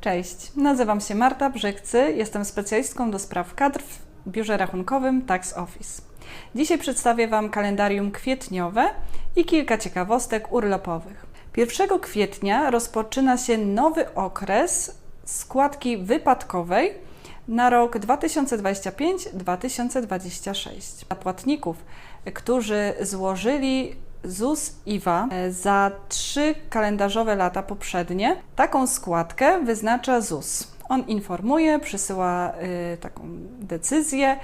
Cześć, nazywam się Marta Brzykcy, jestem specjalistką do spraw kadr w biurze rachunkowym Tax Office. Dzisiaj przedstawię Wam kalendarium kwietniowe i kilka ciekawostek urlopowych. 1 kwietnia rozpoczyna się nowy okres składki wypadkowej na rok 2025-2026. Dla płatników, którzy złożyli ZUS IWA e, za trzy kalendarzowe lata poprzednie, taką składkę wyznacza ZUS. On informuje, przysyła y, taką decyzję,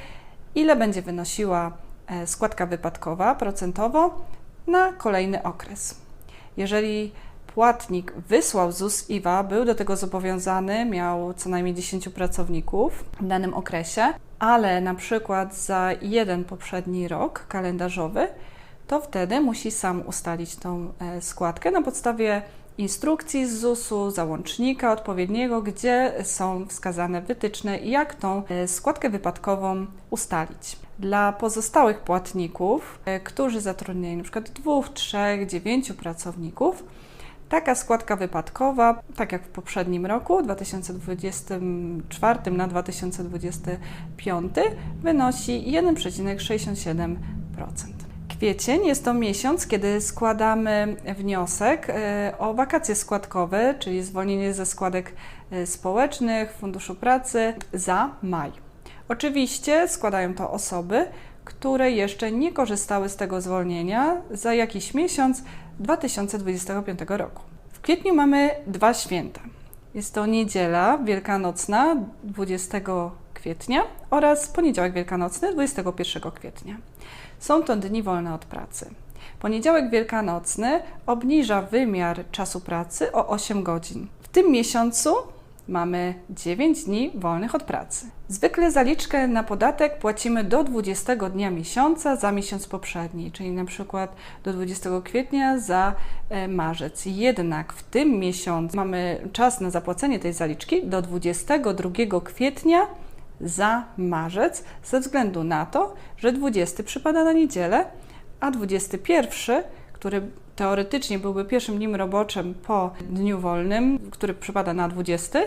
ile będzie wynosiła e, składka wypadkowa procentowo na kolejny okres. Jeżeli płatnik wysłał ZUS IWA, był do tego zobowiązany, miał co najmniej 10 pracowników w danym okresie, ale na przykład za jeden poprzedni rok kalendarzowy, to wtedy musi sam ustalić tą e, składkę na podstawie instrukcji z ZUS-u, załącznika odpowiedniego, gdzie są wskazane wytyczne, jak tą e, składkę wypadkową ustalić. Dla pozostałych płatników, e, którzy zatrudniają np. dwóch, trzech, dziewięciu pracowników, Taka składka wypadkowa, tak jak w poprzednim roku, 2024 na 2025, wynosi 1,67%. Kwiecień jest to miesiąc, kiedy składamy wniosek e, o wakacje składkowe, czyli zwolnienie ze składek e, społecznych, Funduszu Pracy za maj. Oczywiście składają to osoby, które jeszcze nie korzystały z tego zwolnienia za jakiś miesiąc 2025 roku. W kwietniu mamy dwa święta. Jest to niedziela wielkanocna 20 kwietnia oraz poniedziałek wielkanocny 21 kwietnia. Są to dni wolne od pracy. Poniedziałek wielkanocny obniża wymiar czasu pracy o 8 godzin. W tym miesiącu mamy 9 dni wolnych od pracy. Zwykle zaliczkę na podatek płacimy do 20 dnia miesiąca za miesiąc poprzedni, czyli na przykład do 20 kwietnia za e, marzec. Jednak w tym miesiącu mamy czas na zapłacenie tej zaliczki do 22 kwietnia za marzec, ze względu na to, że 20 przypada na niedzielę, a 21, który teoretycznie byłby pierwszym dniem roboczym po dniu wolnym, który przypada na 20,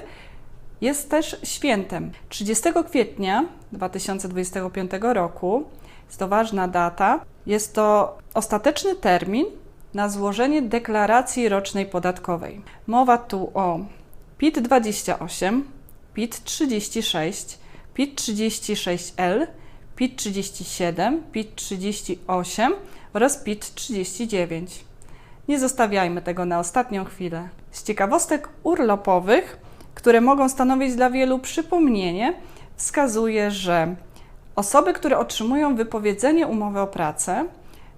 jest też świętem. 30 kwietnia 2025 roku jest to ważna data. Jest to ostateczny termin na złożenie deklaracji rocznej podatkowej. Mowa tu o PIT 28, PIT 36, PIT 36L, PIT 37, PIT 38 oraz PIT 39. Nie zostawiajmy tego na ostatnią chwilę. Z ciekawostek urlopowych, które mogą stanowić dla wielu przypomnienie, wskazuje, że osoby, które otrzymują wypowiedzenie umowy o pracę,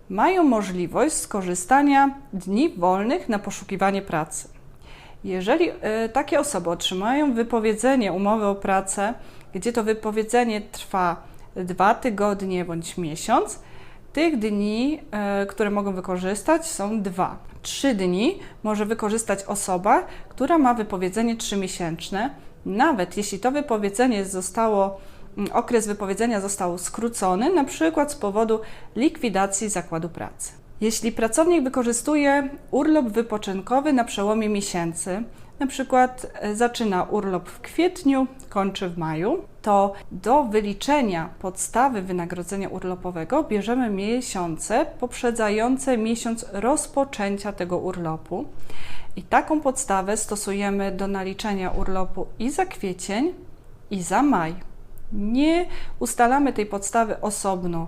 mają możliwość skorzystania dni wolnych na poszukiwanie pracy. Jeżeli y, takie osoby otrzymają wypowiedzenie umowy o pracę, gdzie to wypowiedzenie trwa dwa tygodnie bądź miesiąc, tych dni, e, które mogą wykorzystać, są dwa. Trzy dni może wykorzystać osoba, która ma wypowiedzenie trzymiesięczne, nawet jeśli to wypowiedzenie zostało, okres wypowiedzenia został skrócony, na przykład z powodu likwidacji zakładu pracy. Jeśli pracownik wykorzystuje urlop wypoczynkowy na przełomie miesięcy, na przykład e, zaczyna urlop w kwietniu, kończy w maju, to do wyliczenia podstawy wynagrodzenia urlopowego bierzemy miesiące poprzedzające miesiąc rozpoczęcia tego urlopu. I taką podstawę stosujemy do naliczenia urlopu i za kwiecień, i za maj. Nie ustalamy tej podstawy osobno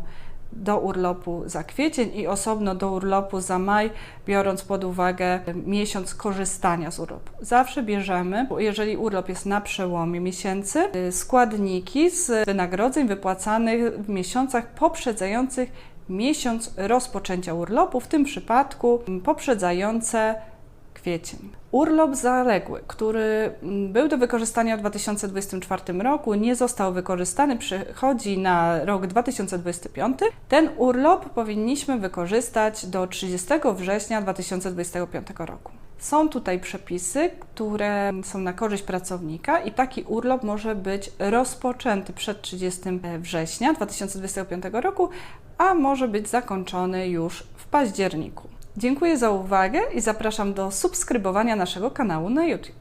do urlopu za kwiecień i osobno do urlopu za maj, biorąc pod uwagę miesiąc korzystania z urlopu. Zawsze bierzemy, jeżeli urlop jest na przełomie miesięcy, składniki z wynagrodzeń wypłacanych w miesiącach poprzedzających miesiąc rozpoczęcia urlopu, w tym przypadku poprzedzające kwiecień. Urlop zaległy, który mm, był do wykorzystania w 2024 roku, nie został wykorzystany, przychodzi na rok 2025. Ten urlop powinniśmy wykorzystać do 30 września 2025 roku. Są tutaj przepisy, które są na korzyść pracownika i taki urlop może być rozpoczęty przed 30 września 2025 roku, a może być zakończony już w październiku. Dziękuję za uwagę i zapraszam do subskrybowania naszego kanału na YouTube.